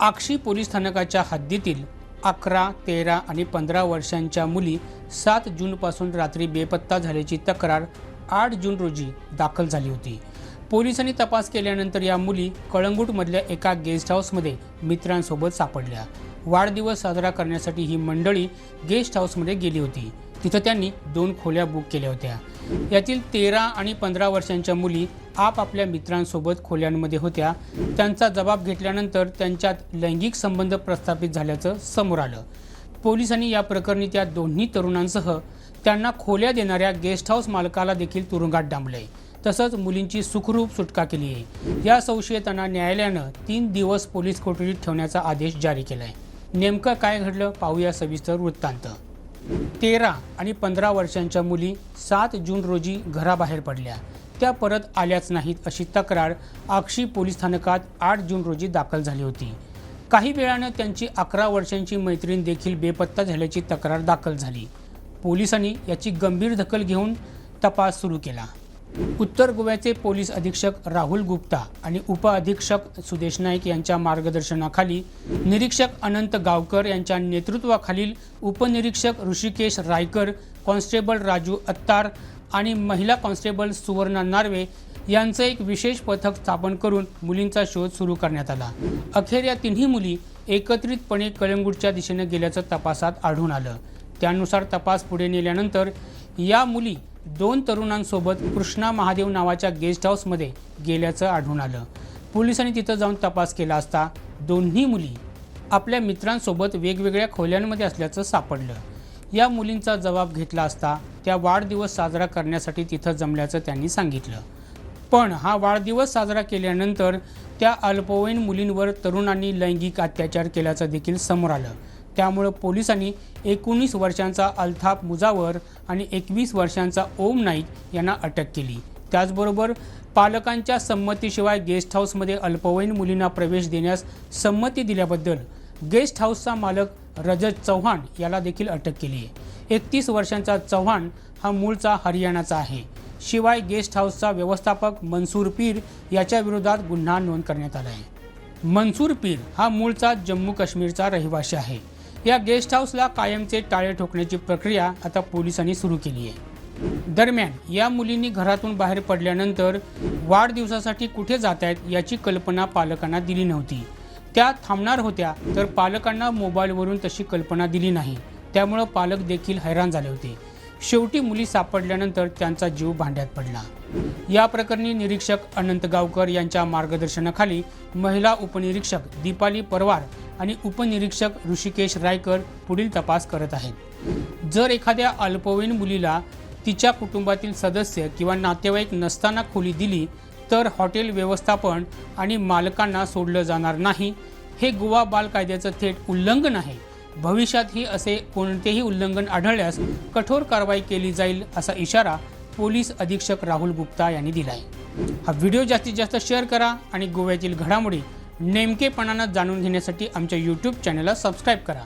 आक्षी police स्थानकाच्या हद्दीतील अकरा तेरा आणि पंधरा वर्षांच्या मुली सात जूनपासून रात्री बेपत्ता झाल्याची तक्रार आठ जून रोजी दाखल झाली होती. पोलिसांनी तपास केल्यानंतर या मुली कळंगूटमधल्या एका गेस्ट हाऊसमध्ये मित्रांसोबत सापडल्या. वाढदिवस साजरा करण्यासाठी ही मंडळी गेस्ट हाऊसमध्ये गेली होती. तिथं त्यांनी दोन खोल्या बुक केल्या होत्या. यातील तेरा आणि पंधरा वर्षांच्या मुली आपापल्या मित्रांसोबत खोल्यांमध्ये होत्या. त्यांचा जबाब घेतल्यानंतर त्यांच्यात लैंगिक संबंध प्रस्थापित झाल्याचं समोर आलं. पोलिसांनी या प्रकरणी त्या दोन्ही तरुणांसह त्यांना खोल्या देणाऱ्या गेस्ट हाऊस मालकाला देखील तुरुंगात डांबलंय. तसंच मुलींची सुखरूप सुटका केली आहे या संशयितांना न्यायालयानं तीन दिवस पोलीस कोठडीत ठेवण्याचा आदेश जारी केलाय. नेमकं काय घडलं पाहूया सविस्तर वृत्तांत. तेरा आणि पंधरा वर्षांच्या मुली सात जून रोजी घराबाहेर पडल्या. त्या परत आल्याच नाहीत अशी तक्रार आक्षी पोलीस स्थानकात आठ जून रोजी दाखल झाली होती. काही वेळानं त्यांची अकरा वर्षांची मैत्रीण देखील बेपत्ता झाल्याची तक्रार दाखल झाली. पोलिसांनी याची गंभीर दखल घेऊन तपास सुरू केला. उत्तर गोव्याचे पोलीस अधीक्षक राहुल गुप्ता आणि उपअधीक्षक सुदेश नाईक यांच्या मार्गदर्शनाखाली निरीक्षक अनंत गावकर यांच्या नेतृत्वाखालील उपनिरीक्षक ऋषिकेश रायकर कॉन्स्टेबल राजू अत्तार आणि महिला कॉन्स्टेबल सुवर्णा नार्वे यांचं एक विशेष पथक स्थापन करून मुलींचा शोध सुरू करण्यात आला. अखेर या तिन्ही मुली एकत्रितपणे कळंगूटच्या दिशेने गेल्याचं तपासात आढळून आलं. त्यानुसार तपास पुढे नेल्यानंतर या मुली दोन तरुणांसोबत कृष्णा महादेव नावाच्या गेस्ट हाऊसमध्ये गेल्याचं आढळून आलं. पोलिसांनी तिथं जाऊन तपास केला असता दोन्ही मुली आपल्या मित्रांसोबत वेगवेगळ्या खोल्यांमध्ये असल्याचं सापडलं. या मुलींचा जबाब घेतला असता त्या वाढदिवस साजरा करण्यासाठी तिथं जमल्याचं त्यांनी सांगितलं. पण हा वाढदिवस साजरा केल्यानंतर त्या अल्पवयीन मुलींवर तरुणांनी लैंगिक अत्याचार केल्याचं देखील समोर आलं. त्यामुळं पोलिसांनी एकोणीस वर्षांचा अल्ताफ मुजावर आणि एकवीस वर्षांचा ओम नाईक यांना अटक केली. त्याचबरोबर पालकांच्या संमतीशिवाय गेस्ट हाऊसमध्ये अल्पवयीन मुलींना प्रवेश देण्यास संमती दिल्याबद्दल गेस्ट हाऊसचा मालक रजत चव्हाण याला देखील अटक केली. आहे एकतीस वर्षांचा चव्हाण हा मूळचा हरियाणाचा आहे. शिवाय गेस्ट हाऊसचा व्यवस्थापक मनसूर पीर याच्या विरोधात गुन्हा नोंद करण्यात आला आहे मनसूर पीर हा मूळचा जम्मू काश्मीरचा रहिवासी आहे. या गेस्ट हाऊसला कायमचे टाळे ठोकण्याची प्रक्रिया आता पोलिसांनी सुरू केली आहे. दरम्यान या मुलींनी घरातून बाहेर पडल्यानंतर वाढदिवसासाठी कुठे जात आहेत याची कल्पना पालकांना दिली नव्हती. त्या थांबणार होत्या तर पालकांना मोबाईलवरून तशी कल्पना दिली नाही. त्यामुळं पालक देखील हैराण झाले होते. शेवटी मुली सापडल्यानंतर त्यांचा जीव भांड्यात पडला. या प्रकरणी निरीक्षक अनंत गावकर यांच्या मार्गदर्शनाखाली महिला उपनिरीक्षक दीपाली परवार आणि उपनिरीक्षक ऋषिकेश रायकर पुढील तपास करत आहेत. जर एखाद्या अल्पवयीन मुलीला तिच्या कुटुंबातील सदस्य किंवा नातेवाईक नसताना खोली दिली तर हॉटेल व्यवस्थापन आणि मालकांना सोडलं जाणार नाही हे गोवा बाल कायद्याचं थेट उल्लंघन आहे. भविष्यातही असे कोणतेही उल्लंघन आढळल्यास कठोर कारवाई केली जाईल असा इशारा पोलीस अधीक्षक राहुल गुप्ता यांनी दिला आहे हा व्हिडिओ जास्तीत जास्त शेअर करा आणि गोव्यातील घडामोडी नेमकेपणानं जाणून घेण्यासाठी आमच्या यूट्यूब चॅनलला सबस्क्राईब करा.